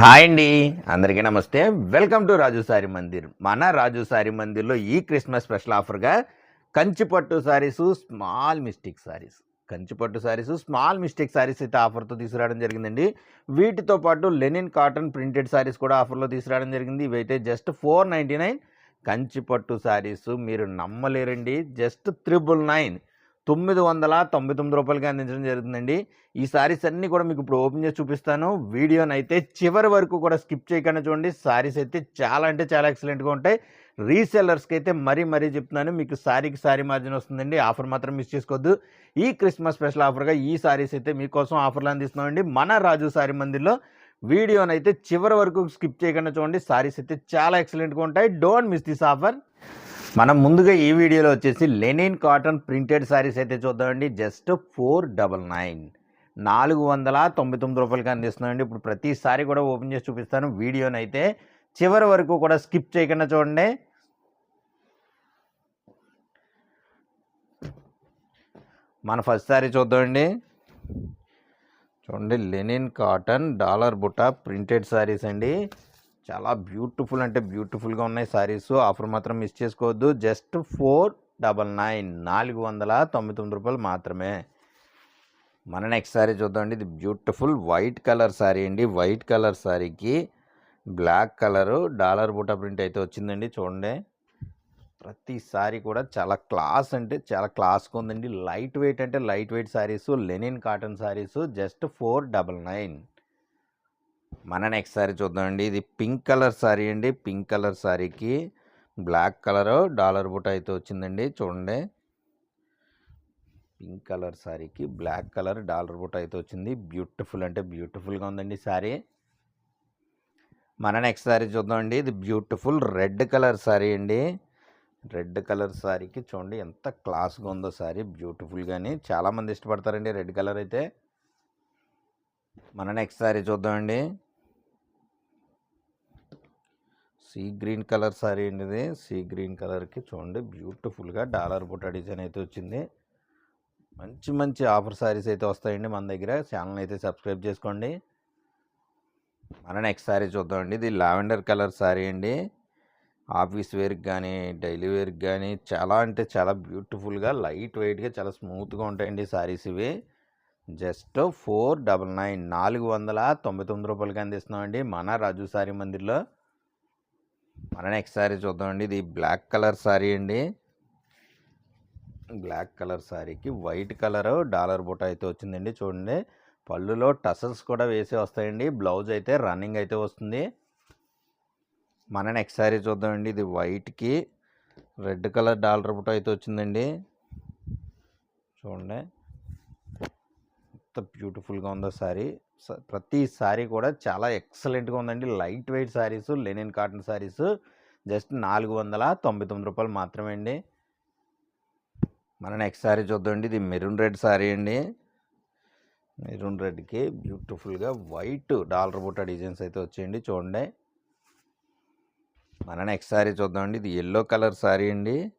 Hi అండి. అందరికీ నమస్తే. Welcome to Raju sari Mandir. మన రాజు సారీ మందిర్లో ఈ Christmas special ఆఫర్గా Kanchipattu saris small mistake saris. Kanchipattu saris small mistake saris అయితే ఆఫర్తో తీసుకురావడం జరిగిందండి. వీటితో పాటు లెనిన్ కాటన్ ప్రింటెడ్ సారీస్ కూడా ఆఫర్లో తీసుకురావడం జరిగింది. ఇవైతే just four ninety nine. Kanchipattu saris మీరు నమ్మలేరండి. Just triple nine. తొమ్మిది వందల తొంభై తొమ్మిది రూపాయలకి అందించడం జరుగుతుందండి. ఈ సారీస్ అన్నీ కూడా మీకు ఇప్పుడు ఓపెన్ చేసి చూపిస్తాను. వీడియోని అయితే చివరి వరకు కూడా స్కిప్ చేయకుండా చూడండి. సారీస్ అయితే చాలా అంటే చాలా ఎక్సలెంట్గా ఉంటాయి. రీసెల్లర్స్కి అయితే మరీ మరీ చెప్తున్నాను. మీకు సారీకి సారీ మార్జిన్ వస్తుందండి. ఆఫర్ మాత్రం మిస్ చేసుకోవద్దు. ఈ క్రిస్మస్ స్పెషల్ ఆఫర్గా ఈ సారీస్ అయితే మీకోసం ఆఫర్లు అందిస్తున్నామండి. మన రాజు సారీ మందిర్లో వీడియోని అయితే చివరి వరకు స్కిప్ చేయకుండా చూడండి. సారీస్ అయితే చాలా ఎక్సలెంట్గా ఉంటాయి. డోంట్ మిస్ దిస్ ఆఫర్ మనం ముందుగా ఈ వీడియోలో వచ్చేసి లెనిన్ కాటన్ ప్రింటెడ్ శారీస్ అయితే చూద్దామండి. Just four double nine. నాలుగు వందల తొంభై తొమ్మిది రూపాయలకి అందిస్తున్నామండి ఇప్పుడు ప్రతిసారి కూడా ఓపెన్ చేసి చూపిస్తాను. వీడియోని అయితే చివరి వరకు కూడా స్కిప్ చేయకుండా చూడండి. మన ఫస్ట్ సారీ చూద్దామండి. చూడండి లెనిన్ కాటన్ డాలర్ బుట్ట ప్రింటెడ్ శారీస్ అండి. చాలా బ్యూటిఫుల్ అంటే బ్యూటిఫుల్గా ఉన్నాయి శారీస్ ఆఫర్ మాత్రం మిస్ చేసుకోవద్దు. జస్ట్ ఫోర్ డబల్ నైన్ నాలుగు వందల తొంభై తొమ్మిది రూపాయలు మాత్రమే. మన నెక్స్ట్ శారీ చూద్దామండి. ఇది బ్యూటిఫుల్ వైట్ కలర్ శారీ అండి. వైట్ కలర్ శారీకి బ్లాక్ కలరు. డాలర్ బుట్ట ప్రింట్ అయితే వచ్చిందండి. చూడండి. ప్రతి సారీ కూడా చాలా క్లాస్ అంటే చాలా క్లాస్గా ఉందండి. లైట్ వెయిట్ అంటే light weight saris linen cotton saris just four double nine. మన నెక్స్ట్ సారీ చూద్దామండి. ఇది పింక్ కలర్ సారీ అండి. పింక్ కలర్ సారీకి బ్లాక్ కలర్ డాలర్ బుట్ట అయితే వచ్చిందండి. చూడండి. పింక్ కలర్ సారీకి బ్లాక్ కలర్ డాలర్ బుట్ట అయితే వచ్చింది. బ్యూటిఫుల్ అంటే బ్యూటిఫుల్గా ఉందండి సారీ. మన నెక్స్ట్ సారీ చూద్దామండి. ఇది బ్యూటిఫుల్ రెడ్ కలర్ సారీ అండి. రెడ్ కలర్ సారీకి చూడండి ఎంత క్లాస్గా ఉందో సారీ. బ్యూటిఫుల్గాని చాలామంది ఇష్టపడతారండి రెడ్ కలర్ అయితే. మన నెక్స్ట్ సారీ చూద్దామండి. సీ గ్రీన్ కలర్ సారీ అండి ఇది. సీ గ్రీన్ కలర్కి చూడండి బ్యూటిఫుల్గా డాలర్ బుట్ట డిజైన్ అయితే వచ్చింది. మంచి మంచి ఆఫర్ సారీస్ అయితే వస్తాయండి మన దగ్గర. ఛానల్ అయితే సబ్స్క్రైబ్ చేసుకోండి. మన నెక్స్ట్ సారీ చూద్దామండి. ఇది లావెండర్ కలర్ సారీ అండి. ఆఫీస్ వేర్కి కానీ డైలీ వేర్కి కానీ చాలా అంటే చాలా బ్యూటిఫుల్గా లైట్ వెయిట్గా చాలా స్మూత్గా ఉంటాయండి సారీస్ ఇవి. జస్ట్ ఫోర్ డబల్ నైన్ నాలుగు వందల తొంభై తొమ్మిది రూపాయలకి అందిస్తున్నామండి మన రాజు సారీ మందిర్లో. మన నెక్స్ట్ సారీ చూద్దామండి. ఇది బ్లాక్ కలర్ సారీ అండి. బ్లాక్ కలర్ సారీకి వైట్ కలర్ డాలర్ బుట్ట అయితే వచ్చిందండి చూడండి. పళ్ళులో టసల్స్ కూడా వేసి వస్తాయండి. బ్లౌజ్ అయితే రన్నింగ్ అయితే వస్తుంది. మన నెక్స్ట్ సారీ చూద్దామండి. ఇది వైట్కి రెడ్ కలర్ డాలర్ బుట్ట అయితే వచ్చిందండి. చూడండి. ఎంత బ్యూటిఫుల్గా ఉందో సారీ. స- ప్రతి సారీ కూడా చాలా ఎక్సలెంట్గా ఉందండి. Light weight saris linen cotton saris just నాలుగు వందల తొంభై తొమ్మిది రూపాయలు మాత్రమే అండి. మన నెక్స్ట్ సారీ చూద్దామండి. ఇది మెరూన్ రెడ్ శారీ అండి. మెరూన్ రెడ్కి బ్యూటిఫుల్గా వైట్ డాలర్ బుట్ట డిజైన్స్ అయితే వచ్చేయండి. చూడండి. మన నెక్స్ట్ సారీ చూద్దామండి. ఇది ఎల్లో కలర్ శారీ అండి.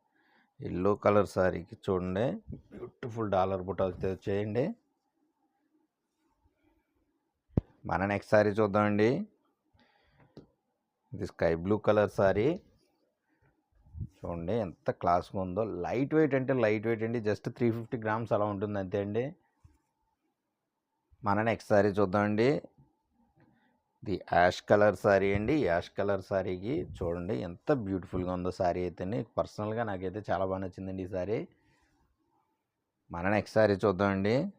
ఎల్లో కలర్ శారీకి చూడండి. బ్యూటిఫుల్ డాలర్ బుట్ట అయితే వచ్చేయండి. మన నెక్స్ట్ సారీ చూద్దామండి. ఇది స్కై బ్లూ కలర్ సారీ. చూడండి ఎంత క్లాస్గా ఉందో. లైట్ వెయిట్ అంటే లైట్ వెయిట్ అండి. జస్ట్ త్రీ ఫిఫ్టీ గ్రామ్స్ అలా ఉంటుంది అంతే అండి. మన నెక్స్ట్ సారీ చూద్దామండి. ఇది యాష్ కలర్ సారీ అండి. యాష్ కలర్ సారీకి చూడండి ఎంత బ్యూటిఫుల్గా ఉందో సారీ అయితే పర్సనల్గా నాకైతే చాలా బాగా నచ్చిందండి ఈ సారీ. మన నెక్స్ట్ సారీ చూద్దామండి.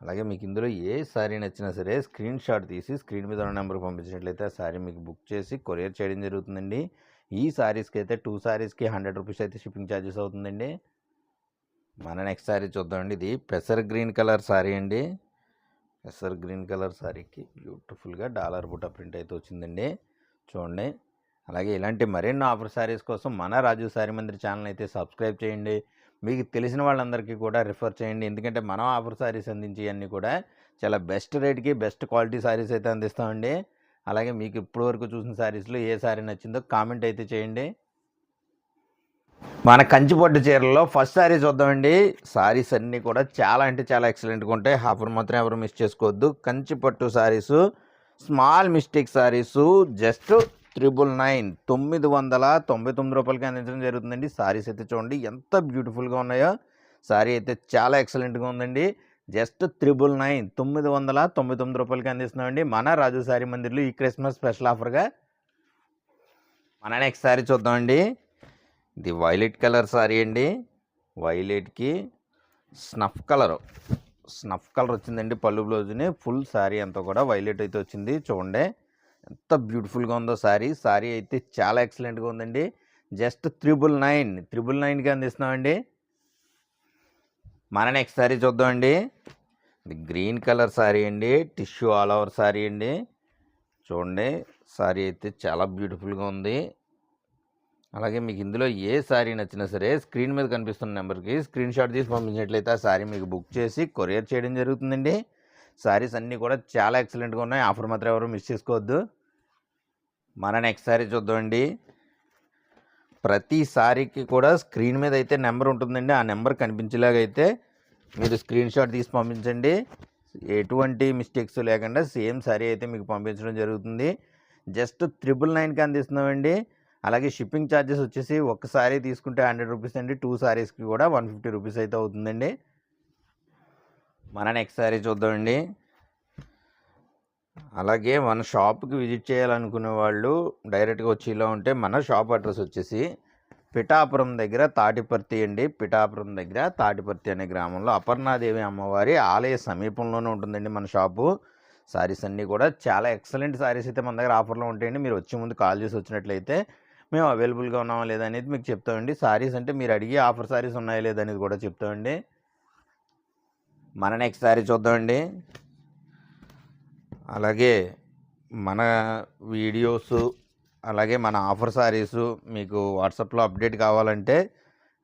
అలాగే మీకు ఇందులో ఏ శారీ నచ్చినా సరే స్క్రీన్ షాట్ తీసి స్క్రీన్ మీద ఉన్న నెంబర్ పంపించినట్లయితే ఆ సారీ మీకు బుక్ చేసి కొరియర్ చేయడం జరుగుతుందండి. ఈ శారీస్కి అయితే టూ శారీస్కి హండ్రెడ్ రూపీస్ అయితే షిప్పింగ్ ఛార్జెస్ అవుతుందండి. మన నెక్స్ట్ సారీ చూద్దామండి. ఇది పెసర్ గ్రీన్ కలర్ సారీ అండి. పెసర్ గ్రీన్ కలర్ సారీకి బ్యూటిఫుల్గా డాలర్ బుట్ట ప్రింట్ అయితే వచ్చిందండి. చూడండి. అలాగే ఇలాంటి మరెన్నో ఆఫర్ సారీస్ కోసం మన రాజు సారీ మందిర్ ఛానల్ అయితే సబ్స్క్రైబ్ చేయండి. మీకు తెలిసిన వాళ్ళందరికీ కూడా రిఫర్ చేయండి. ఎందుకంటే మనం ఆఫర్ శారీస్ అందించి అన్నీ కూడా చాలా బెస్ట్ రేట్కి బెస్ట్ క్వాలిటీ శారీస్ అయితే అందిస్తామండి. అలాగే మీకు ఇప్పటివరకు చూసిన శారీస్లో ఏ శారీ నచ్చిందో కామెంట్ అయితే చేయండి. మన కంచిపట్టు చీరల్లో ఫస్ట్ శారీ చూద్దామండి. శారీస్ అన్నీ కూడా చాలా అంటే చాలా ఎక్సలెంట్గా ఉంటాయి. ఆఫర్ మాత్రం ఎవరు మిస్ చేసుకోవద్దు. Kanchipattu saris small mistake saris just triple nine. తొమ్మిది వందల తొంభై తొమ్మిది రూపాయలకి అందించడం జరుగుతుందండి. శారీస్ అయితే చూడండి ఎంత బ్యూటిఫుల్గా ఉన్నాయో. శారీ అయితే చాలా ఎక్సలెంట్గా ఉందండి. Just triple nine. తొమ్మిది వందల తొంభై తొమ్మిది రూపాయలకి అందిస్తున్నామండి. మన రాజు శారీ మందిర్లో ఈ క్రిస్మస్ స్పెషల్ ఆఫర్గా మన నెక్స్ట్ శారీ చూద్దామండి. ఇది వైలెట్ కలర్ సారీ అండి. వైలెట్కి స్నఫ్ కలర్. స్నఫ్ కలర్ వచ్చిందండి పళ్ళు బ్లౌజ్ని. ఫుల్ శారీ అంతా కూడా వైలెట్ అయితే వచ్చింది. చూడండి. ఎంత బ్యూటిఫుల్గా ఉందో శారీ శారీ అయితే చాలా ఎక్సలెంట్గా ఉందండి. Just triple nine. త్రిబుల్ నైన్కి అందిస్తున్నామండి. మన నెక్స్ట్ శారీ చూద్దామండి. ఇది గ్రీన్ కలర్ శారీ అండి. టిష్యూ ఆల్ ఓవర్ శారీ అండి. చూడండి. శారీ అయితే చాలా బ్యూటిఫుల్గా ఉంది. అలాగే మీకు ఇందులో ఏ శారీ నచ్చినా సరే స్క్రీన్ మీద కనిపిస్తున్న నెంబర్కి స్క్రీన్ షాట్ తీసి పంపించినట్లయితే ఆ శారీ మీకు బుక్ చేసి కొరియర్ చేయడం జరుగుతుందండి. శారీస్ అన్నీ కూడా చాలా ఎక్సలెంట్గా ఉన్నాయి. ఆఫర్ మాత్రం ఎవరు మిస్ చేసుకోవద్దు. మన నెక్స్ట్ శారీ చూద్దామండి. ప్రతి సారీకి కూడా స్క్రీన్ మీద అయితే నెంబర్ ఉంటుందండి. ఆ నెంబర్ కనిపించేలాగా అయితే మీరు స్క్రీన్ షాట్ తీసి పంపించండి. ఎటువంటి మిస్టేక్స్ లేకుండా సేమ్ సారీ అయితే మీకు పంపించడం జరుగుతుంది. జస్ట్ త్రిబుల్ నైన్కి అందిస్తున్నామండి. అలాగే షిప్పింగ్ ఛార్జెస్ వచ్చేసి ఒక సారీ తీసుకుంటే హండ్రెడ్ రూపీస్ అండి. టూ సారీస్కి కూడా వన్ ఫిఫ్టీ రూపీస్ అయితే అవుతుందండి. మన నెక్స్ట్ సారీ చూద్దామండి. అలాగే మన షాప్కి విజిట్ చేయాలనుకునే వాళ్ళు డైరెక్ట్గా వచ్చి ఇలా ఉంటే మన షాప్ అడ్రస్ వచ్చేసి పిఠాపురం దగ్గర తాటిపర్తి అండి. పిఠాపురం దగ్గర తాటిపర్తి అనే గ్రామంలో అపర్ణాదేవి అమ్మవారి ఆలయ సమీపంలోనే ఉంటుందండి మన షాపు. శారీస్ అన్నీ కూడా చాలా ఎక్సలెంట్ సారీస్ అయితే మన దగ్గర ఆఫర్లో ఉంటాయండి. మీరు వచ్చే ముందు కాల్ చేసి వచ్చినట్లయితే మేము అవైలబుల్గా ఉన్నామా లేదా అనేది మీకు చెప్తామండి. సారీస్ అంటే మీరు అడిగే ఆఫర్ సారీస్ ఉన్నాయా లేదా అనేది కూడా చెప్తామండి. మన నెక్స్ట్ సారీ చూద్దామండి. అలాగే మన వీడియోస్ అలాగే మన ఆఫర్ సారీస్ మీకు వాట్సాప్లో అప్డేట్ కావాలంటే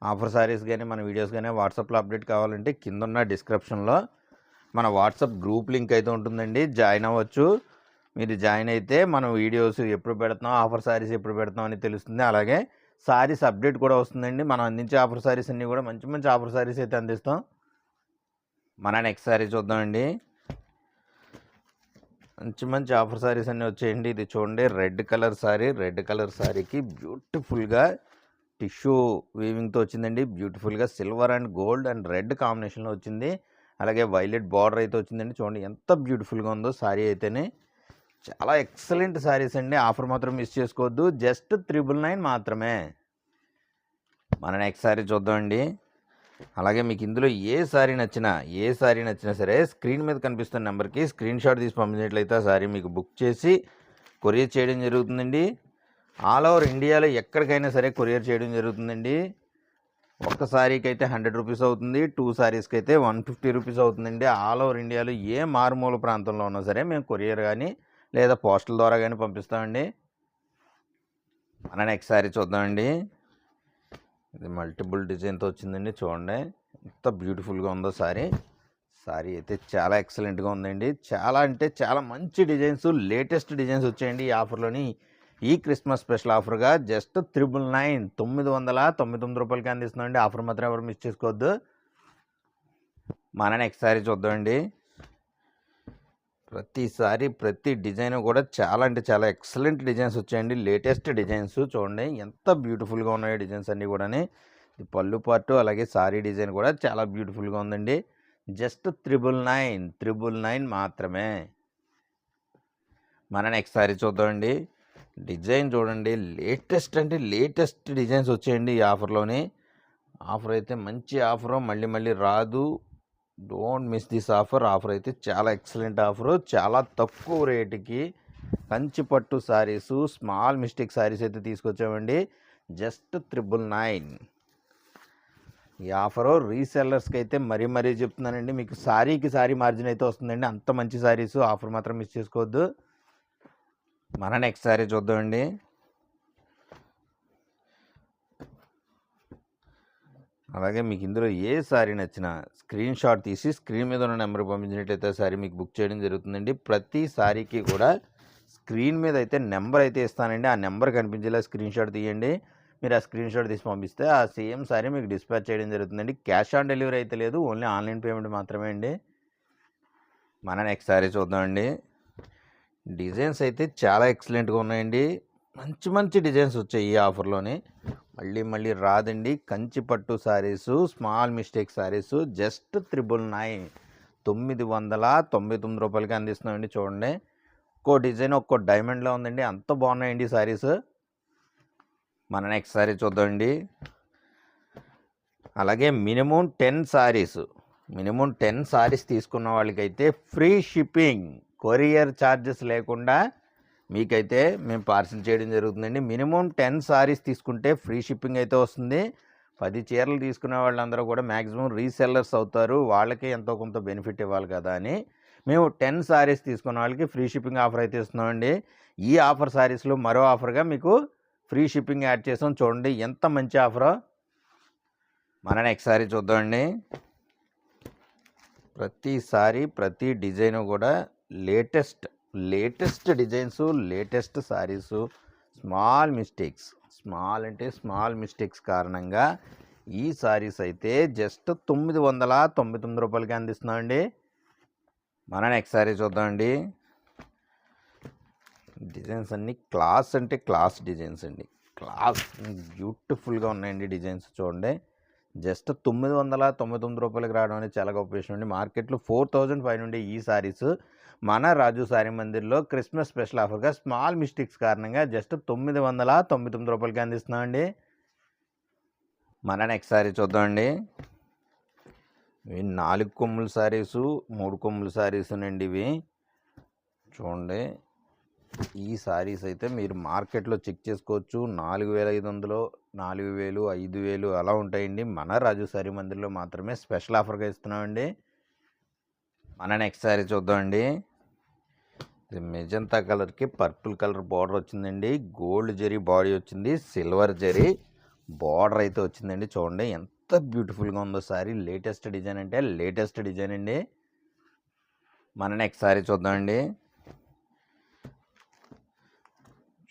ఆఫర్ సారీస్ కానీ మన వీడియోస్ కానీ వాట్సాప్లో అప్డేట్ కావాలంటే కింద ఉన్న డిస్క్రిప్షన్లో మన వాట్సాప్ గ్రూప్ లింక్ అయితే ఉంటుందండి. జాయిన్ అవ్వచ్చు. మీరు జాయిన్ అయితే మనం వీడియోస్ ఎప్పుడు పెడుతున్నాం ఆఫర్ సారీస్ ఎప్పుడు పెడుతున్నాం అని తెలుస్తుంది. అలాగే సారీస్ అప్డేట్ కూడా వస్తుందండి. మనం అందించే ఆఫర్ సారీస్ అన్నీ కూడా మంచి మంచి ఆఫర్ సారీస్ అయితే అందిస్తాం. మన నెక్స్ట్ సారీ చూద్దామండి. మంచి మంచి ఆఫర్ సారీస్ అన్నీ వచ్చేయండి. ఇది చూడండి red colour sari red colour సారీకి బ్యూటిఫుల్గా టిష్యూ వీవింగ్తో వచ్చిందండి. బ్యూటిఫుల్గా silver and gold and red కాంబినేషన్లో వచ్చింది. అలాగే వైలెట్ బార్డర్ అయితే వచ్చిందండి. చూడండి ఎంత బ్యూటిఫుల్గా ఉందో సారీ అయితేనే. చాలా ఎక్సలెంట్ శారీస్ అండి. ఆఫర్ మాత్రం మిస్ చేసుకోవద్దు. జస్ట్ త్రిబుల్ నైన్ మాత్రమే. మన నెక్స్ట్ సారీ చూద్దామండి. అలాగే మీకు ఇందులో ఏ సారీ నచ్చినా ఏ సారీ నచ్చినా సరే స్క్రీన్ మీద కనిపిస్తున్న నెంబర్కి స్క్రీన్ షాట్ తీసి పంపించినట్లయితే ఆ సారీ మీకు బుక్ చేసి కొరియర్ చేయడం జరుగుతుందండి. ఆల్ ఓవర్ ఇండియాలో ఎక్కడికైనా సరే కొరియర్ చేయడం జరుగుతుందండి. ఒక్క సారీకి అయితే హండ్రెడ్ రూపీస్ అవుతుంది. టూ సారీస్కి అయితే వన్ ఫిఫ్టీ రూపీస్ అవుతుందండి. ఆల్ ఓవర్ ఇండియాలో ఏ మారుమూల ప్రాంతంలో ఉన్నా సరే మేము కొరియర్ కానీ లేదా పోస్టల్ ద్వారా కానీ పంపిస్తామండి. మన నెక్స్ట్ సారీ చూద్దామండి. ఇది మల్టిపుల్ డిజైన్తో వచ్చిందండి. చూడండి. ఎంత బ్యూటిఫుల్గా ఉందో సారీ. సారీ అయితే చాలా ఎక్సలెంట్గా ఉందండి. చాలా అంటే చాలా మంచి డిజైన్స్ లేటెస్ట్ డిజైన్స్ వచ్చాయండి ఈ ఆఫర్లోని. ఈ క్రిస్మస్ స్పెషల్ ఆఫర్గా జస్ట్ త్రిబుల్ నైన్ తొమ్మిది వందల తొమ్మిది తొమ్మిది రూపాయలకి అందిస్తుందండి ఆఫర్ మాత్రం ఎవరు మిస్ చేసుకోవద్దు. మన నెక్స్ట్ సారీ చూద్దామండి. ప్రతిసారి ప్రతి డిజైన్ కూడా చాలా అంటే చాలా ఎక్సలెంట్ డిజైన్స్ వచ్చాయండి. లేటెస్ట్ డిజైన్స్ చూడండి. ఎంత బ్యూటిఫుల్గా ఉన్నాయో డిజైన్స్ అన్నీ కూడా పళ్ళు పార్టు అలాగే సారీ డిజైన్ కూడా చాలా బ్యూటిఫుల్గా ఉందండి. Just triple nine triple nine మాత్రమే. మన నెక్స్ట్ సారీ చూద్దామండి. డిజైన్ చూడండి. లేటెస్ట్ అంటే లేటెస్ట్ డిజైన్స్ వచ్చాయండి ఈ ఆఫర్లోని. ఆఫర్ అయితే మంచి ఆఫరు. మళ్ళీ మళ్ళీ రాదు. Don't miss this offer. Offer అయితే చాలా ఎక్సలెంట్ ఆఫర్. చాలా తక్కువ రేటుకి కంచి పట్టు శారీస్ స్మాల్ మిస్టేక్ సారీస్ అయితే తీసుకొచ్చామండి. Just triple nine. ఈ ఆఫరు రీసెల్లర్స్కి అయితే మరీ మరీ చెప్తున్నానండి. మీకు శారీకి సారీ మార్జిన్ అయితే వస్తుందండి. అంత మంచి శారీస్ ఆఫర్ మాత్రం మిస్ చేసుకోవద్దు. మన నెక్స్ట్ సారీ చూద్దామండి. అలాగే మీకు ఇందులో ఏ సారీ నచ్చినా స్క్రీన్ షాట్ తీసి స్క్రీన్ మీద ఉన్న నెంబర్ పంపించినట్లయితే సారీ మీకు బుక్ చేయడం జరుగుతుందండి. ప్రతి సారీకి కూడా స్క్రీన్ మీద అయితే నెంబర్ అయితే ఇస్తానండి. ఆ నెంబర్ కనిపించేలా స్క్రీన్ షాట్ తీయండి. మీరు ఆ స్క్రీన్ షాట్ తీసి పంపిస్తే ఆ సేమ్ సారీ మీకు డిస్పాచ్ చేయడం జరుగుతుందండి. క్యాష్ ఆన్ డెలివరీ అయితే లేదు. ఓన్లీ ఆన్లైన్ పేమెంట్ మాత్రమే అండి. మన నెక్స్ట్ సారీ చూద్దామండి. డిజైన్స్ అయితే చాలా ఎక్సలెంట్గా ఉన్నాయండి. మంచి మంచి డిజైన్స్ వచ్చాయి ఈ ఆఫర్లోని. మళ్ళీ మళ్ళీ రాదండి. కంచి పట్టు saris small mistake saris just triple nine తొమ్మిది వందల తొంభై తొమ్మిది రూపాయలకి అందిస్తున్నామండి చూడండి. ఒక్కో డిజైన్ ఒక్కో డైమండ్లో ఉందండి. అంత బాగున్నాయండి శారీస్ మన నెక్స్ట్ సారీ చూద్దామండి. అలాగే minimum ten saris minimum ten saris తీసుకున్న వాళ్ళకైతే ఫ్రీ షిప్పింగ్ కొరియర్ ఛార్జెస్ లేకుండా మీకైతే మేము పార్సిల్ చేయడం జరుగుతుందండి. మినిమం టెన్ సారీస్ తీసుకుంటే ఫ్రీ షిప్పింగ్ అయితే వస్తుంది. పది చీరలు తీసుకునే వాళ్ళందరూ కూడా మ్యాక్సిమం రీసెల్లర్స్ అవుతారు. వాళ్ళకి ఎంతో కొంత బెనిఫిట్ ఇవ్వాలి కదా అని. మేము టెన్ సారీస్ తీసుకున్న వాళ్ళకి ఫ్రీ షిప్పింగ్ ఆఫర్ అయితే ఇస్తున్నామండి. ఈ ఆఫర్ సారీస్లో మరో ఆఫర్గా మీకు ఫ్రీ షిప్పింగ్ యాడ్ చేసాం. చూడండి ఎంత మంచి ఆఫరో. మన నెక్స్ట్ సారీ చూద్దామండి. ప్రతిసారి ప్రతి డిజైన్ కూడా latest latest designs latest saris small mistakes. Small అంటే స్మాల్ మిస్టేక్స్ కారణంగా ఈ సారీస్ అయితే జస్ట్ తొమ్మిది వందల తొంభై తొమ్మిది రూపాయలకి అందిస్తున్నామండి. మన నెక్స్ట్ సారీ చూద్దామండి. డిజైన్స్ అన్నీ క్లాస్ అంటే క్లాస్ డిజైన్స్ అండి. క్లాస్ బ్యూటిఫుల్గా ఉన్నాయండి డిజైన్స్ చూడండి. జస్ట్ తొమ్మిది వందల తొంభై తొమ్మిది రూపాయలకి రావడం అనేది చాలా గొప్ప విషయం అండి. మార్కెట్లో ఫోర్ థౌజండ్ ఫైవ్ నుండి ఈ సారీస్ మన రాజు సారీ మందిర్లో క్రిస్మస్ స్పెషల్ ఆఫర్గా స్మాల్ మిస్టేక్స్ కారణంగా జస్ట్ తొమ్మిది వందల తొంభై తొమ్మిది రూపాయలకి అందిస్తున్నామండి మన నెక్స్ట్ సారీ చూద్దామండి ఇవి నాలుగు కొమ్ముల సారీసు మూడు కొమ్ముల సారీసునండి ఇవి. చూడండి. ఈ సారీస్ అయితే మీరు మార్కెట్లో చెక్ చేసుకోవచ్చు. నాలుగు వేల ఐదు వందలు నాలుగు వేలు ఐదు వేలు అలా ఉంటాయండి. మన రాజు సారీ మందిర్లో మాత్రమే స్పెషల్ ఆఫర్గా ఇస్తున్నామండి. మన నెక్స్ట్ సారీ చూద్దామండి. ఇది మెజంతా కలర్కి పర్పుల్ కలర్ బార్డర్ వచ్చిందండి. గోల్డ్ జరీ బాడీ వచ్చింది. సిల్వర్ జరీ బార్డర్ అయితే వచ్చిందండి. చూడండి ఎంత బ్యూటిఫుల్గా ఉందో సారీ. లేటెస్ట్ డిజైన్ అంటే లేటెస్ట్ డిజైన్ అండి. మన నెక్స్ట్ సారీ చూద్దామండి.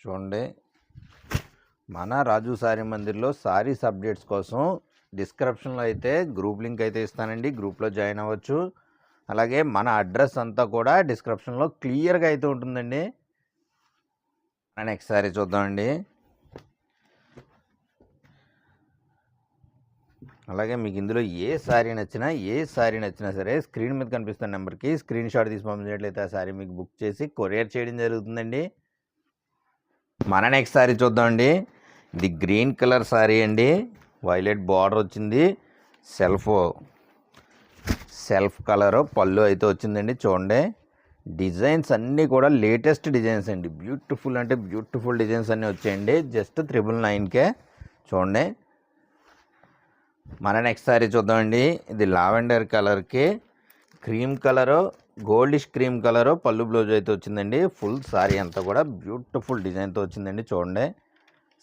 చూడండి. మన రాజు సారీ మందిర్లో సారీస్ అప్డేట్స్ కోసం డిస్క్రిప్షన్లో అయితే గ్రూప్ లింక్ అయితే ఇస్తానండి. గ్రూప్లో జాయిన్ అవ్వచ్చు. అలాగే మన అడ్రస్ అంతా కూడా డిస్క్రిప్షన్లో క్లియర్గా అయితే ఉంటుందండి. నెక్స్ట్ సారీ చూద్దామండి. అలాగే మీకు ఇందులో ఏ శారీ నచ్చినా ఏ శారీ నచ్చినా సరే స్క్రీన్ మీద కనిపిస్తున్న నెంబర్కి స్క్రీన్ షాట్ తీసి పంపించినట్లయితే ఆ శారీ మీకు బుక్ చేసి కొరియర్ చేయడం జరుగుతుందండి. మన నెక్స్ట్ శారీ చూద్దామండి. ఇది గ్రీన్ కలర్ శారీ అండి. వైలెట్ బార్డర్ వచ్చింది. సెల్ఫ్ సెల్ఫ్ కలరు పళ్ళు అయితే వచ్చిందండి. చూడండి. డిజైన్స్ అన్నీ కూడా లేటెస్ట్ డిజైన్స్ అండి. బ్యూటిఫుల్ అంటే బ్యూటిఫుల్ డిజైన్స్ అన్నీ వచ్చాయండి. జస్ట్ త్రిబుల్ నైన్కే చూడండి. మన నెక్స్ట్ సారీ చూద్దామండి. ఇది లావెండర్ కలర్కి cream colour goldish cream colour పళ్ళు బ్లౌజ్ అయితే వచ్చిందండి. ఫుల్ సారీ అంతా కూడా బ్యూటిఫుల్ డిజైన్తో వచ్చిందండి చూడండి.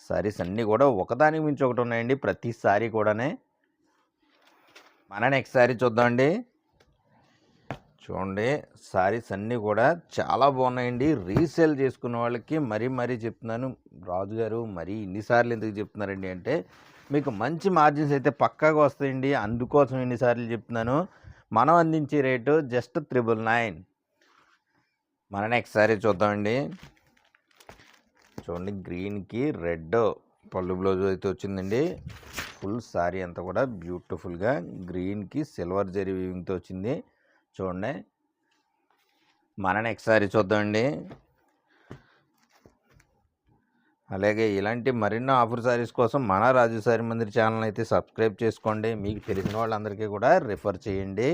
శారీస్ అన్నీ కూడా ఒకదానికి మించి ఒకటి ఉన్నాయండి ప్రతి సారీ కూడానే. మన నెక్స్ట్ సారీ చూద్దామండి. చూడండి శారీస్ అన్నీ కూడా చాలా బాగున్నాయండి. రీసేల్ చేసుకున్న వాళ్ళకి మరీ మరీ చెప్తున్నాను రాజు గారు మరీ ఇన్నిసార్లు ఎందుకు చెప్తున్నారండి అంటే మీకు మంచి మార్జిన్స్ అయితే పక్కాగా వస్తాయండి. అందుకోసం ఎన్నిసార్లు చెప్తున్నాను. మనం అందించే రేటు జస్ట్ త్రిబుల్ నైన్. మన నెక్స్ట్ సారీ చూద్దామండి. చూడండి గ్రీన్కి రెడ్ పళ్ళు బ్లౌజ్ అయితే వచ్చిందండి. ఫుల్ శారీ అంతా కూడా బ్యూటిఫుల్గా. గ్రీన్కి సిల్వర్ జరీ వీవింగ్తో వచ్చింది. చూడండి. మన నెక్స్ట్ సారీ చూద్దామండి. అలాగే ఇలాంటి మరిన్నో ఆఫర్ సారీస్ కోసం మన రాజు సారీ మందిర్ ఛానల్ అయితే సబ్స్క్రైబ్ చేసుకోండి. మీకు తెలిసిన వాళ్ళందరికీ కూడా రిఫర్ చేయండి.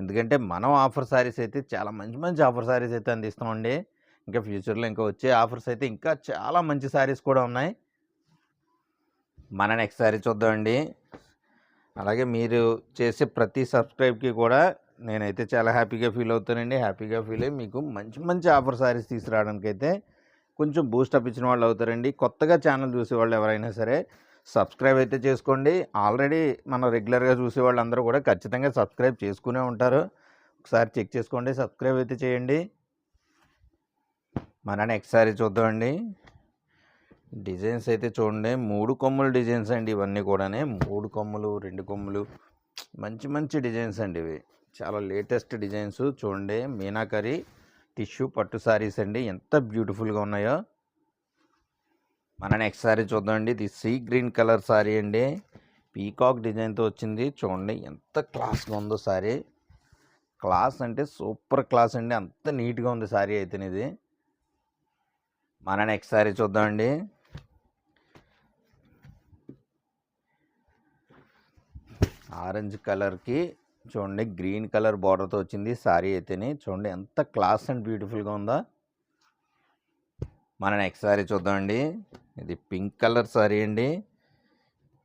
ఎందుకంటే మనం ఆఫర్ సారీస్ అయితే చాలా మంచి మంచి ఆఫర్ సారీస్ అయితే అందిస్తామండి ఇంకా ఫ్యూచర్లో ఇంకా వచ్చే ఆఫర్స్ అయితే ఇంకా చాలా మంచి సారీస్ కూడా ఉన్నాయి. మన నెక్స్ట్ సారీ చూద్దామండి అలాగే మీరు చేసే ప్రతి సబ్స్క్రైబ్కి కూడా నేనైతే చాలా హ్యాపీగా ఫీల్ అవుతానండి. హ్యాపీగా ఫీల్ అయ్యి మీకు మంచి మంచి ఆఫర్ సారీస్ తీసుకురావడానికి అయితే కొంచెం బూస్టప్ ఇచ్చిన వాళ్ళు అవుతారండి. కొత్తగా ఛానల్ చూసేవాళ్ళు ఎవరైనా సరే సబ్స్క్రైబ్ అయితే చేసుకోండి. ఆల్రెడీ మన రెగ్యులర్గా చూసే వాళ్ళందరూ కూడా ఖచ్చితంగా సబ్స్క్రైబ్ చేసుకునే ఉంటారు. ఒకసారి చెక్ చేసుకోండి సబ్స్క్రైబ్ అయితే చేయండి. మన నెక్స్ట్ సారీ చూద్దామండి. డిజైన్స్ అయితే చూడండి. మూడు కొమ్ములు డిజైన్స్ అండి ఇవన్నీ కూడానే. మూడు కొమ్ములు రెండు కొమ్ములు. మంచి మంచి డిజైన్స్ అండి ఇవి. చాలా లేటెస్ట్ డిజైన్స్. చూడండి మీనాకరీ. టిష్యూ పట్టు శారీస్ అండి. ఎంత బ్యూటిఫుల్గా ఉన్నాయో. మన నెక్స్ట్ శారీ చూద్దామండి. ఇది సీ గ్రీన్ కలర్ శారీ అండి. పీకాక్ డిజైన్తో వచ్చింది. చూడండి ఎంత క్లాస్గా ఉందో శారీ క్లాస్ అంటే సూపర్ క్లాస్ అండి. అంత నీట్గా ఉంది శారీ అయితే ఇది మన నెక్స్ట్ సారీ చూద్దామండి. ఆరెంజ్ కలర్కి చూడండి గ్రీన్ కలర్ బార్డర్తో వచ్చింది సారీ అయితేనే. చూడండి ఎంత క్లాస్ అండ్ బ్యూటిఫుల్గా ఉందో. మన నెక్స్ట్ సారీ చూద్దామండి. ఇది పింక్ కలర్ సారీ అండి.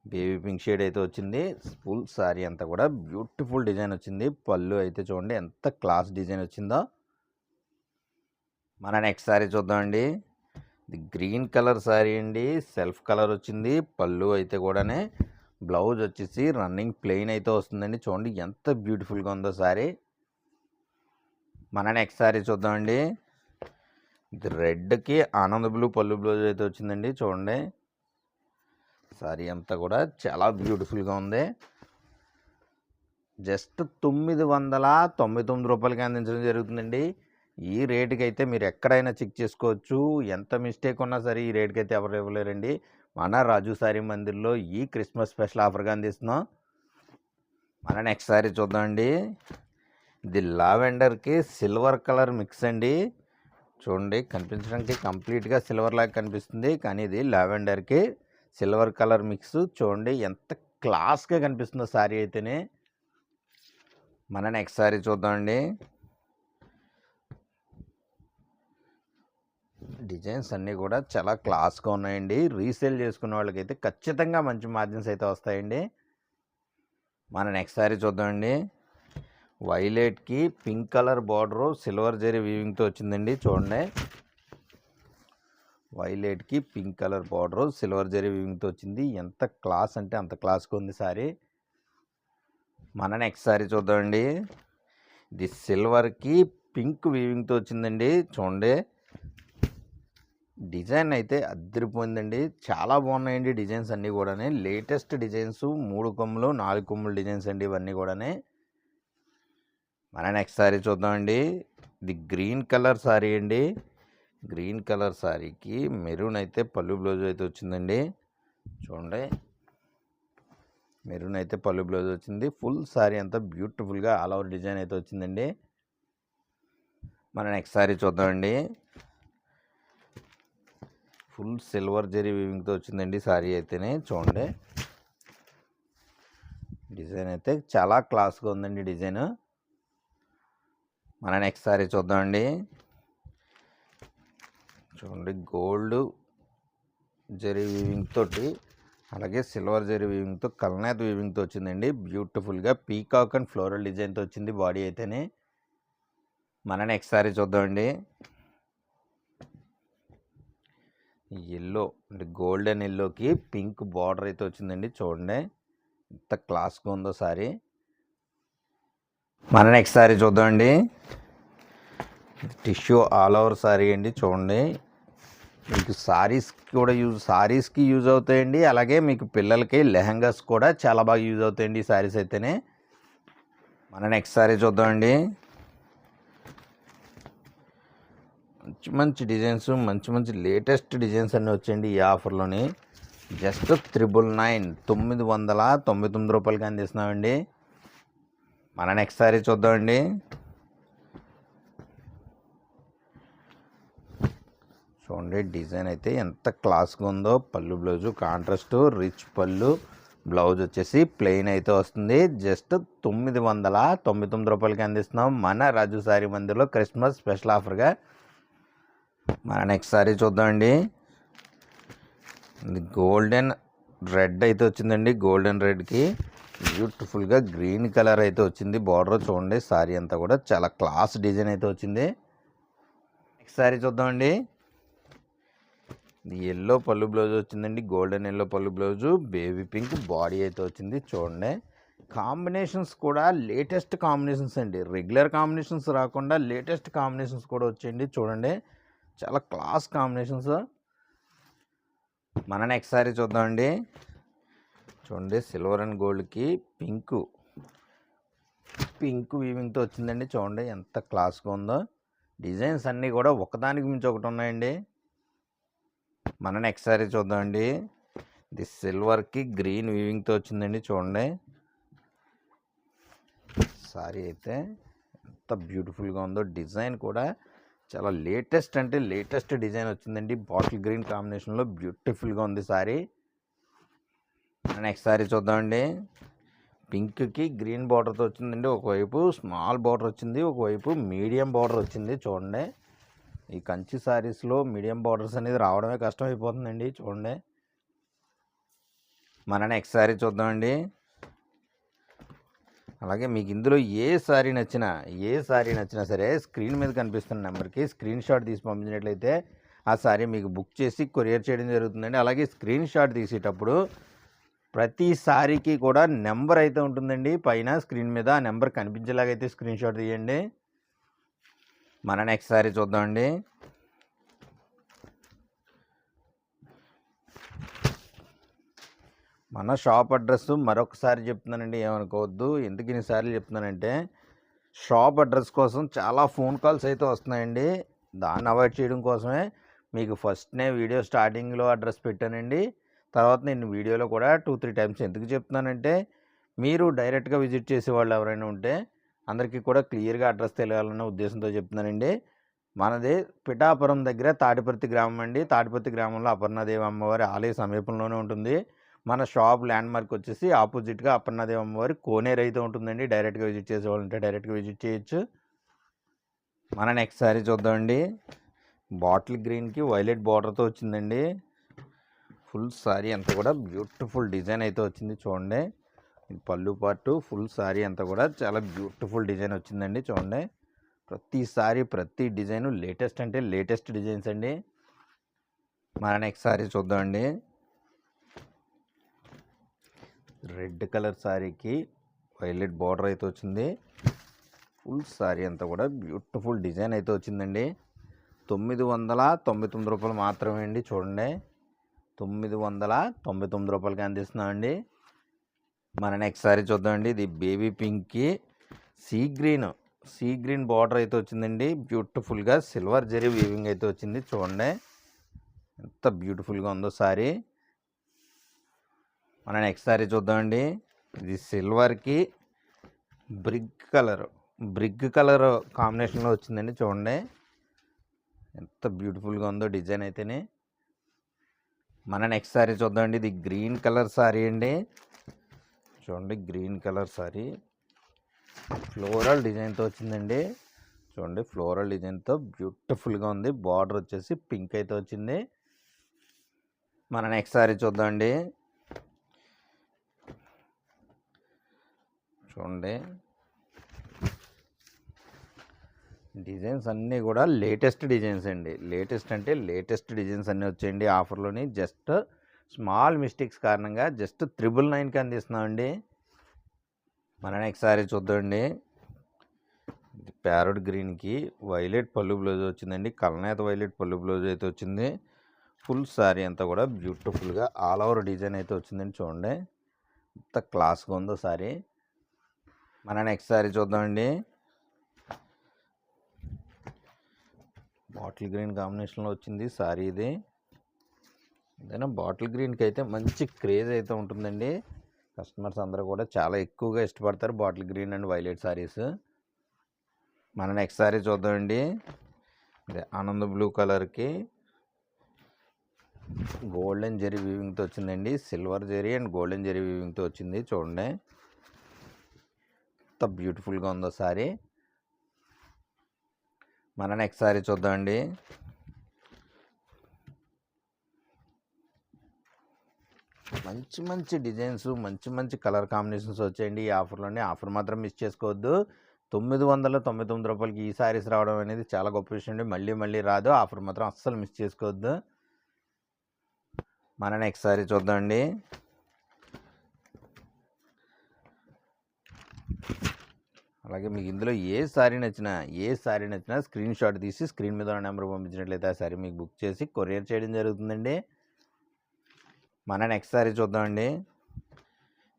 బేబీ పింక్ షేడ్ అయితే వచ్చింది. ఫుల్ సారీ అంతా కూడా. బ్యూటిఫుల్ డిజైన్ వచ్చింది. పళ్ళు అయితే చూడండి ఎంత క్లాస్ డిజైన్ వచ్చిందో. మన నెక్స్ట్ సారీ చూద్దామండి. ఇది గ్రీన్ కలర్ శారీ అండి. సెల్ఫ్ కలర్ వచ్చింది. పళ్ళు అయితే కూడానే. బ్లౌజ్ వచ్చేసి రన్నింగ్ ప్లెయిన్ అయితే వస్తుందండి. చూడండి ఎంత బ్యూటిఫుల్గా ఉందో సారీ. మన నెక్స్ట్ సారీ చూద్దామండి. ఇది రెడ్కి ఆనంద బ్లూ పళ్ళు బ్లౌజ్ అయితే వచ్చిందండి. చూడండి. సారీ అంతా కూడా చాలా బ్యూటిఫుల్గా ఉంది. జస్ట్ తొమ్మిది వందల తొంభై తొమ్మిది రూపాయలకి అందించడం జరుగుతుందండి. ఈ రేటుకి అయితే మీరు ఎక్కడైనా చెక్ చేసుకోవచ్చు. ఎంత మిస్టేక్ ఉన్నా సరే ఈ రేటుకి అయితే ఎవరు ఇవ్వలేరండి. మన రాజు సారీ మందిర్లో ఈ క్రిస్మస్ స్పెషల్ ఆఫర్గా అందిస్తున్నాం మన నెక్స్ట్ సారీ చూద్దామండి. ఇది లావెండర్కి సిల్వర్ కలర్ మిక్స్ అండి. చూడండి కనిపించడానికి కంప్లీట్గా సిల్వర్ లాగా కనిపిస్తుంది. కానీ ఇది లావెండర్కి సిల్వర్ కలర్ మిక్స్. చూడండి ఎంత క్లాస్గా కనిపిస్తుందో సారీ అయితేనే. మన నెక్స్ట్ సారీ చూద్దామండి. డిజైన్స్ అన్నీ కూడా చాలా క్లాస్గా ఉన్నాయండి. రీసేల్ చేసుకున్న వాళ్ళకైతే ఖచ్చితంగా మంచి మార్జిన్స్ అయితే వస్తాయండి. మన నెక్స్ట్ సారీ చూద్దామండి. వైలెట్కి pink colour border silver zari వీవింగ్తో వచ్చిందండి చూడండి. వైలెట్కి pink colour border silver zari వీవింగ్తో వచ్చింది. ఎంత క్లాస్ అంటే అంత క్లాస్గా ఉంది సారీ. మన నెక్స్ట్ సారీ చూద్దామండి. ఇది సిల్వర్కి పింక్ వీవింగ్తో వచ్చిందండి చూడండి. డిజైన్ అయితే అద్దరిపోయిందండి. చాలా బాగున్నాయండి డిజైన్స్ అన్నీ కూడానే. లేటెస్ట్ డిజైన్స్ మూడు కొమ్ములు నాలుగు కొమ్ములు డిజైన్స్ అండి ఇవన్నీ కూడానే. మన నెక్స్ట్ సారీ చూద్దామండి. ఇది గ్రీన్ కలర్ సారీ అండి. గ్రీన్ కలర్ సారీకి మెరూన్ అయితే పళ్ళు బ్లౌజ్ అయితే వచ్చిందండి. చూడండి. మెరూన్ అయితే పళ్ళు బ్లౌజ్ వచ్చింది. ఫుల్ సారీ అంతా బ్యూటిఫుల్గా ఆల్ ఓవర్ డిజైన్ అయితే వచ్చిందండి. మన నెక్స్ట్ సారీ చూద్దామండి. ఫుల్ సిల్వర్ జరీ వీవింగ్తో వచ్చిందండి సారీ అయితేనే చూడండి. డిజైన్ అయితే చాలా క్లాస్గా ఉందండి డిజైన్. మన నెక్స్ట్ సారీ చూద్దామండి. చూడండి గోల్డ్ జరీ వీవింగ్ తోటి అలాగే సిల్వర్ జరీ వీవింగ్తో కల్నాథ్ వీవింగ్తో వచ్చిందండి. బ్యూటిఫుల్గా పీకాక్ అండ్ ఫ్లోరల్ డిజైన్తో వచ్చింది బాడీ అయితేనే. మన నెక్స్ట్ సారీ చూద్దామండి. ఎల్లో అంటే గోల్డెన్ ఎల్లోకి పింక్ బార్డర్ అయితే వచ్చిందండి చూడండి. ఎంత క్లాస్గా ఉందో సారీ. మన నెక్స్ట్ సారీ చూద్దామండి. టిష్యూ ఆల్ ఓవర్ సారీ అండి చూడండి. మీకు సారీస్కి కూడా యూజ్ సారీస్కి యూజ్ అవుతాయండి. అలాగే మీకు పిల్లలకి లెహంగాస్ కూడా చాలా బాగా యూజ్ అవుతాయండి ఈ సారీస్ అయితేనే. మన నెక్స్ట్ సారీ చూద్దామండి. మంచి మంచి డిజైన్స్ మంచి మంచి లేటెస్ట్ డిజైన్స్ అన్నీ వచ్చాయండి ఈ ఆఫర్లోని. జస్ట్ త్రిబుల్ నైన్ తొమ్మిది వందల తొంభై తొమ్మిది రూపాయలకి అందిస్తున్నామండి మన నెక్స్ట్ సారీ చూద్దామండి. చూడండి డిజైన్ అయితే ఎంత క్లాస్గా ఉందో. Pallu blouse contrast rich pallu. Blouse వచ్చేసి ప్లెయిన్ అయితే వస్తుంది. జస్ట్ తొమ్మిది వందల తొంభై తొమ్మిది రూపాయలకి అందిస్తున్నాం మన రాజు సారీ మందిర్లో క్రిస్మస్ స్పెషల్ ఆఫర్గా మన నెక్స్ట్ సారీ చూద్దామండి. ఇది గోల్డెన్ రెడ్ అయితే వచ్చిందండి. గోల్డెన్ రెడ్కి బ్యూటిఫుల్గా గ్రీన్ కలర్ అయితే వచ్చింది. బార్డర్ చూడండి సారీ అంతా కూడా చాలా క్లాస్ డిజైన్ అయితే వచ్చింది. నెక్స్ట్ సారీ చూద్దామండి. ఎల్లో పళ్ళు బ్లౌజ్ వచ్చిందండి. Golden yellow pallu blouse baby pink body అయితే వచ్చింది. చూడండి. కాంబినేషన్స్ కూడా లేటెస్ట్ కాంబినేషన్స్ అండి. రెగ్యులర్ కాంబినేషన్స్ రాకుండా లేటెస్ట్ కాంబినేషన్స్ కూడా వచ్చాయండి. చూడండి. చాలా క్లాస్ కాంబినేషన్స్. మన నెక్స్ట్ సారీ చూద్దామండి. చూడండి సిల్వర్ అండ్ గోల్డ్కి పింక్. పింక్ వీవింగ్తో వచ్చిందండి. చూడండి ఎంత క్లాస్గా ఉందో. డిజైన్స్ అన్నీ కూడా ఒకదానికి మించి ఒకటి ఉన్నాయండి. మన నెక్స్ట్ సారీ చూద్దామండి. ఇది సిల్వర్కి గ్రీన్ వీవింగ్తో వచ్చిందండి. చూడండి. సారీ అయితే ఎంత బ్యూటిఫుల్గా ఉందో. డిజైన్ కూడా చాలా లేటెస్ట్ అంటే లేటెస్ట్ డిజైన్ వచ్చిందండి. బాటిల్ గ్రీన్ కాంబినేషన్లో బ్యూటిఫుల్గా ఉంది సారీ. నెక్స్ట్ సారీ చూద్దామండి. పింక్కి గ్రీన్ బార్డర్తో వచ్చిందండి. ఒకవైపు స్మాల్ బార్డర్ వచ్చింది. ఒకవైపు మీడియం బార్డర్ వచ్చింది. చూడండి. ఈ కంచి సారీస్లో మీడియం బార్డర్స్ అనేది రావడమే కష్టం అయిపోతుందండి చూడండి. మన నెక్స్ట్ సారీ చూద్దామండి. అలాగే మీకు ఇందులో ఏ సారీ నచ్చినా ఏ సారీ నచ్చినా సరే స్క్రీన్ మీద కనిపిస్తున్న నెంబర్కి స్క్రీన్ షాట్ తీసి పంపించినట్లయితే ఆ సారీ మీకు బుక్ చేసి కొరియర్ చేయడం జరుగుతుందండి. అలాగే స్క్రీన్ షాట్ తీసేటప్పుడు ప్రతి సారీకి కూడా నెంబర్ అయితే ఉంటుందండి. పైన స్క్రీన్ మీద ఆ నెంబర్ కనిపించేలాగైతే స్క్రీన్ షాట్ తీయండి. మన నెక్స్ట్ సారీ చూద్దామండి. మన షాప్ అడ్రస్ మరొకసారి చెప్తున్నానండి ఏమనుకోవద్దు. ఎందుకు ఇన్నిసార్లు చెప్తున్నానంటే షాప్ అడ్రస్ కోసం చాలా ఫోన్ కాల్స్ అయితే వస్తున్నాయండి. దాన్ని అవాయిడ్ చేయడం కోసమే మీకు ఫస్ట్నే వీడియో స్టార్టింగ్లో అడ్రస్ పెట్టానండి. తర్వాత నేను వీడియోలో కూడా టూ త్రీ టైమ్స్ ఎందుకు చెప్తున్నానంటే మీరు డైరెక్ట్గా విజిట్ చేసే వాళ్ళు ఎవరైనా ఉంటే అందరికీ కూడా క్లియర్గా అడ్రస్ తెలియాలన్న ఉద్దేశంతో చెప్తున్నానండి. మనది పిఠాపురం దగ్గర తాటిపర్తి గ్రామం అండి. తాటిపర్తి గ్రామంలో అపర్ణాదేవి అమ్మవారి ఆలయ సమీపంలోనే ఉంటుంది. మన షాప్ ల్యాండ్ మార్క్ వచ్చేసి ఆపోజిట్గా అప్పన్నదేవి అమ్మవారి కోనేరు అయితే ఉంటుందండి. డైరెక్ట్గా విజిట్ చేసేవాళ్ళంటే డైరెక్ట్గా విజిట్ చేయొచ్చు. మన నెక్స్ట్ సారీ చూద్దామండి. బాటిల్ గ్రీన్కి వైలెట్ బార్డర్తో వచ్చిందండి. ఫుల్ సారీ అంతా కూడా బ్యూటిఫుల్ డిజైన్ అయితే వచ్చింది చూడండి. ఇది పళ్ళు పాటు ఫుల్ సారీ అంతా కూడా చాలా బ్యూటిఫుల్ డిజైన్ వచ్చిందండి చూడండి. ప్రతి సారీ ప్రతి డిజైను లేటెస్ట్ అంటే లేటెస్ట్ డిజైన్స్ అండి. మన నెక్స్ట్ సారీ చూద్దామండి. రెడ్ కలర్ శారీకి వైలెట్ బార్డర్ అయితే వచ్చింది. ఫుల్ శారీ అంతా కూడా. బ్యూటిఫుల్ డిజైన్ అయితే వచ్చిందండి. తొమ్మిది వందల తొంభై తొమ్మిది రూపాయలు మాత్రమే అండి చూడండి. తొమ్మిది వందల తొంభై తొమ్మిది రూపాయలకి అందిస్తున్నామండి మన నెక్స్ట్ సారీ చూద్దామండి ఇది బేబీ పింక్కి sea green sea green border అయితే వచ్చిందండి. బ్యూటిఫుల్గా సిల్వర్ జరీ వీవింగ్ అయితే వచ్చింది చూడండి. ఎంత బ్యూటిఫుల్గా ఉందో సారీ. మన నెక్స్ట్ సారీ చూద్దామండి. ఇది సిల్వర్కి బ్రిగ్ కలర్ బ్రిగ్ కలర్ కాంబినేషన్లో వచ్చిందండి చూడండి. ఎంత బ్యూటిఫుల్గా ఉందో డిజైన్ అయితేనే. మన నెక్స్ట్ సారీ చూద్దామండి. ఇది గ్రీన్ కలర్ సారీ అండి. చూడండి గ్రీన్ కలర్ సారీ. ఫ్లోరల్ డిజైన్తో వచ్చిందండి. చూడండి ఫ్లోరల్ డిజైన్తో బ్యూటిఫుల్గా ఉంది. బార్డర్ వచ్చేసి పింక్ అయితే వచ్చింది. మన నెక్స్ట్ సారీ చూద్దామండి. చూడండి. డిజైన్స్ అన్నీ కూడా లేటెస్ట్ డిజైన్స్ అండి. లేటెస్ట్ అంటే లేటెస్ట్ డిజైన్స్ అన్నీ వచ్చాయండి ఆఫర్లోని. జస్ట్ స్మాల్ మిస్టేక్స్ కారణంగా జస్ట్ త్రిబుల్ నైన్కి అందిస్తున్నామండి మన నెక్స్ట్ సారీ చూద్దామండి. ప్యారట్ గ్రీన్కి వైలెట్ పళ్ళు బ్లౌజ్ వచ్చిందండి. కలనేత వైలెట్ పళ్ళు బ్లౌజ్ అయితే వచ్చింది. ఫుల్ శారీ అంతా కూడా బ్యూటిఫుల్గా ఆల్ ఓవర్ డిజైన్ అయితే వచ్చిందండి. చూడండి. ఎంత క్లాస్గా ఉందో సారీ. మన నెక్స్ట్ సారీ చూద్దామండి. బాటిల్ గ్రీన్ కాంబినేషన్లో వచ్చింది సారీ ఇది. ఏదైనా బాటిల్ గ్రీన్కి అయితే మంచి క్రేజ్ అయితే ఉంటుందండి. కస్టమర్స్ అందరూ కూడా చాలా ఎక్కువగా ఇష్టపడతారు bottle green and violet saris. మన నెక్స్ట్ సారీ చూద్దామండి. అదే ఆనంద్ బ్లూ కలర్కి గోల్డెన్ జెరీ వీవింగ్తో వచ్చిందండి. Silver zari and golden zari వీవింగ్తో వచ్చింది చూడండి. ఎంత బ్యూటిఫుల్గా ఉందో సారీ. మన నెక్స్ట్ సారీ చూద్దామండి. మంచి మంచి డిజైన్స్ మంచి మంచి కలర్ కాంబినేషన్స్ వచ్చాయండి. ఈ ఆఫర్లోనే ఆఫర్ మాత్రం మిస్ చేసుకోవద్దు. తొమ్మిది వందల తొంభై తొమ్మిది రూపాయలకి ఈ సారీస్ రావడం అనేది చాలా గొప్ప విషయం అండి. మళ్ళీ మళ్ళీ రాదు. ఆఫర్ మాత్రం అస్సలు మిస్ చేసుకోవద్దు. మన నెక్స్ట్ సారీ చూద్దామండి. అలాగే మీకు ఇందులో ఏ శారీ నచ్చినా ఏ శారీ నచ్చినా స్క్రీన్ షాట్ తీసి స్క్రీన్ మీద ఉన్న నెంబర్ పంపించినట్లయితే ఆ సారీ మీకు బుక్ చేసి కొరియర్ చేయడం జరుగుతుందండి. మన నెక్స్ట్ శారీ చూద్దామండి.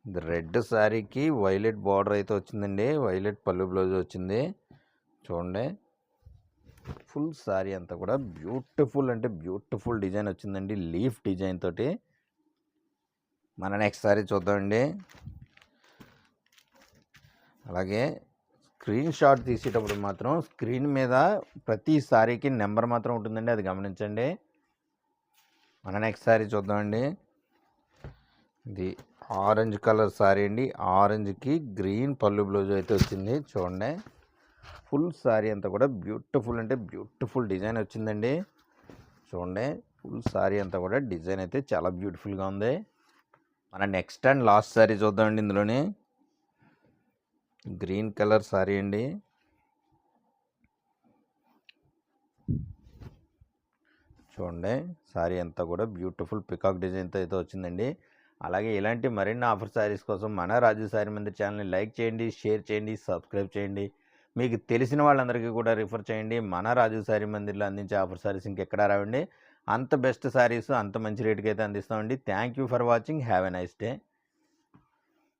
ఇది రెడ్ శారీకి వైలెట్ బార్డర్ అయితే వచ్చిందండి. వైలెట్ పళ్ళు బ్లౌజ్ వచ్చింది. చూడండి. ఫుల్ శారీ అంతా కూడా బ్యూటిఫుల్ అంటే బ్యూటిఫుల్ డిజైన్ వచ్చిందండి. లీఫ్ డిజైన్ తోటి. మన నెక్స్ట్ శారీ చూద్దామండి. అలాగే స్క్రీన్ షాట్ తీసేటప్పుడు మాత్రం స్క్రీన్ మీద ప్రతి సారీకి నెంబర్ మాత్రం ఉంటుందండి. అది గమనించండి. మన నెక్స్ట్ సారీ చూద్దామండి. ఇది ఆరెంజ్ కలర్ సారీ అండి. ఆరెంజ్కి గ్రీన్ పళ్ళు బ్లౌజ్ అయితే వచ్చింది. చూడండి. ఫుల్ సారీ అంతా కూడా బ్యూటిఫుల్ అంటే బ్యూటిఫుల్ డిజైన్ వచ్చిందండి. చూడండి. ఫుల్ సారీ అంతా కూడా డిజైన్ అయితే చాలా బ్యూటిఫుల్గా ఉంది. మన నెక్స్ట్ అండ్ లాస్ట్ సారీ చూద్దామండి ఇందులోని. గ్రీన్ కలర్ సారీ అండి. చూడండి సారీ అంతా కూడా బ్యూటిఫుల్ పికాక్ డిజైన్తో అయితే వచ్చిందండి. అలాగే ఇలాంటి మరిన్ని ఆఫర్ శారీస్ కోసం మన రాజు శారీ మందిర్ ఛానల్ని లైక్ చేయండి షేర్ చేయండి సబ్స్క్రైబ్ చేయండి. మీకు తెలిసిన వాళ్ళందరికీ కూడా రిఫర్ చేయండి. మన రాజు శారీ మందిర్లో అందించే ఆఫర్ శారీస్ ఇంకెక్కడా రావండి. అంత బెస్ట్ శారీస్ అంత మంచి రేటుకి అయితే అందిస్తామండి. Thank you for watching. Have a nice day.